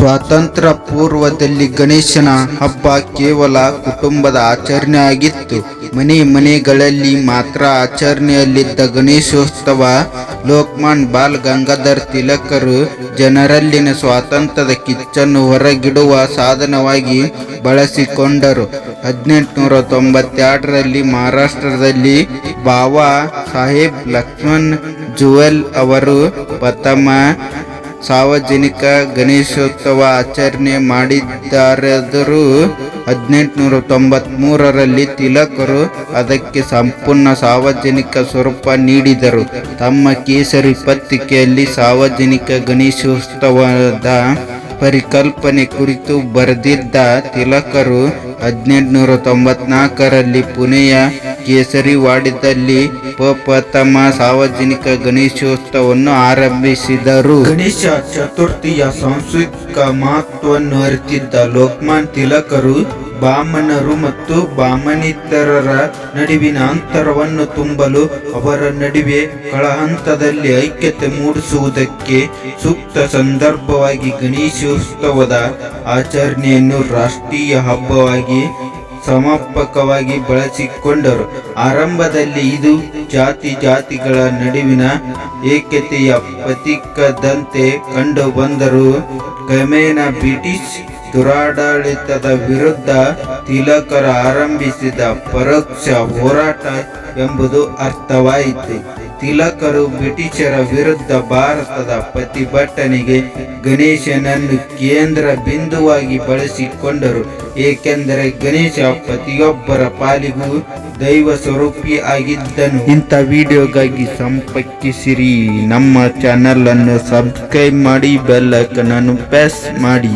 ಸ್ವಾತಂತ್ರ್ಯ ಪೂರ್ವದಲ್ಲಿ ಗಣೇಶನ ಹಬ್ಬ ಕೇವಲ ಕುಟುಂಬದ ಆಚರಣೆ ಆಗಿತ್ತು ಮನೆ ಮನೆಗಳಲ್ಲಿ ಮಾತ್ರ ಆಚರಣೆಯಲ್ಲಿದ್ದ ಗಣೇಶೋತ್ಸವ, ಲೋಕ್ಮಾನ್ ಬಾಲ್ ಗಂಗಾಧರ್ ತಿಲಕರು ಜನರಲ್ಲಿನ ಸ್ವಾತಂತ್ರ್ಯದ ಕಿಚ್ಚನ್ನು ಹೊರಗಿಡುವ ಸಾಧನವಾಗಿ ಬಳಸಿಕೊಂಡರು. ಹದಿನೆಂಟುನೂರ ತೊಂಬತ್ತೆರಡರಲ್ಲಿ ಮಹಾರಾಷ್ಟ್ರದಲ್ಲಿ ಬಾಬಾ ಸಾಹೇಬ್ ಲಕ್ಷ್ಮಣ್ ಜುವೆಲ್ ಅವರು ಪ್ರಥಮ ಸಾರ್ವಜನಿಕ ಗಣೇಶೋತ್ಸವ ಆಚರಣೆ ಮಾಡಿದ್ದಾರಾದರೂ ಹದಿನೆಂಟುನೂರ ತೊಂಬತ್ಮೂರರಲ್ಲಿ ತಿಲಕರು ಅದಕ್ಕೆ ಸಂಪೂರ್ಣ ಸಾರ್ವಜನಿಕ ಸ್ವರೂಪ ನೀಡಿದರು. ತಮ್ಮ ಕೇಸರಿ ಪತ್ರಿಕೆಯಲ್ಲಿ ಸಾರ್ವಜನಿಕ ಗಣೇಶೋತ್ಸವದ ಪರಿಕಲ್ಪನೆ ಕುರಿತು ಬರೆದಿದ್ದ ತಿಲಕರು ಹದಿನೆಂಟುನೂರ ತೊಂಬತ್ನಾಲ್ಕರಲ್ಲಿ ಪುಣೆಯ ಕೇಸರಿವಾಡದಲ್ಲಿ ತಮ್ಮ ಸಾರ್ವಜನಿಕ ಗಣೇಶೋತ್ಸವವನ್ನು ಆರಂಭಿಸಿದರು. ಗಣೇಶ ಚತುರ್ಥಿಯ ಸಾಂಸ್ಕೃತಿಕ ಮಹತ್ವವನ್ನು ಅರಿತಿದ್ದ ಲೋಕಮಾನ್ ತಿಲಕರು ಬಾಮನರು ಮತ್ತು ಬಾಮನಿತರರ ನಡುವಿನ ಅಂತರವನ್ನು ತುಂಬಲು ಅವರ ನಡುವೆ ಕಳಹಂತದಲ್ಲಿ ಐಕ್ಯತೆ ಮೂಡಿಸುವುದಕ್ಕೆ ಸೂಕ್ತ ಸಂದರ್ಭವಾಗಿ ಗಣೇಶೋತ್ಸವದ ಆಚರಣೆಯನ್ನು ರಾಷ್ಟ್ರೀಯ ಹಬ್ಬವಾಗಿ ಸಮರ್ಪಕವಾಗಿ ಬಳಸಿಕೊಂಡರು. ಆರಂಭದಲ್ಲಿ ಇದು ಜಾತಿ ಜಾತಿಗಳ ನಡುವಿನ ಏಕತೆಯ ಪ್ರತೀಕದಂತೆ ಕಂಡು ಬಂದರೂ ಕ್ರಮೇಣ ಬ್ರಿಟಿಷ್ ದುರಾಡಳಿತದ ವಿರುದ್ಧ ತಿಲಕರ ಆರಂಭಿಸಿದ ಪರೋಕ್ಷ ಹೋರಾಟ ಎಂಬುದು ಅರ್ಥವಾಯಿತು. ತಿಲಕರು ಬ್ರಿಟಿಷರ ವಿರುದ್ಧ ಭಾರತದ ಪ್ರತಿಭಟನೆಗೆ ಗಣೇಶನನ್ನು ಕೇಂದ್ರ ಬಿಂದುವಾಗಿ ಬಳಸಿಕೊಂಡರು. ಏಕೆಂದರೆ ಗಣೇಶ ಪ್ರತಿಯೊಬ್ಬರ ಪಾಲಿಗೂ ದೈವ ಸ್ವರೂಪಿ ಆಗಿದ್ದನು. ಇಂಥ ವಿಡಿಯೋಗಾಗಿ ಸಂಪರ್ಕಿಸಿರಿ. ನಮ್ಮ ಚಾನಲ್ ಅನ್ನು ಸಬ್ಸ್ಕ್ರೈಬ್ ಮಾಡಿ ಬೆಲ್ಲಕನನ್ನು ಪ್ರೆಸ್ ಮಾಡಿ.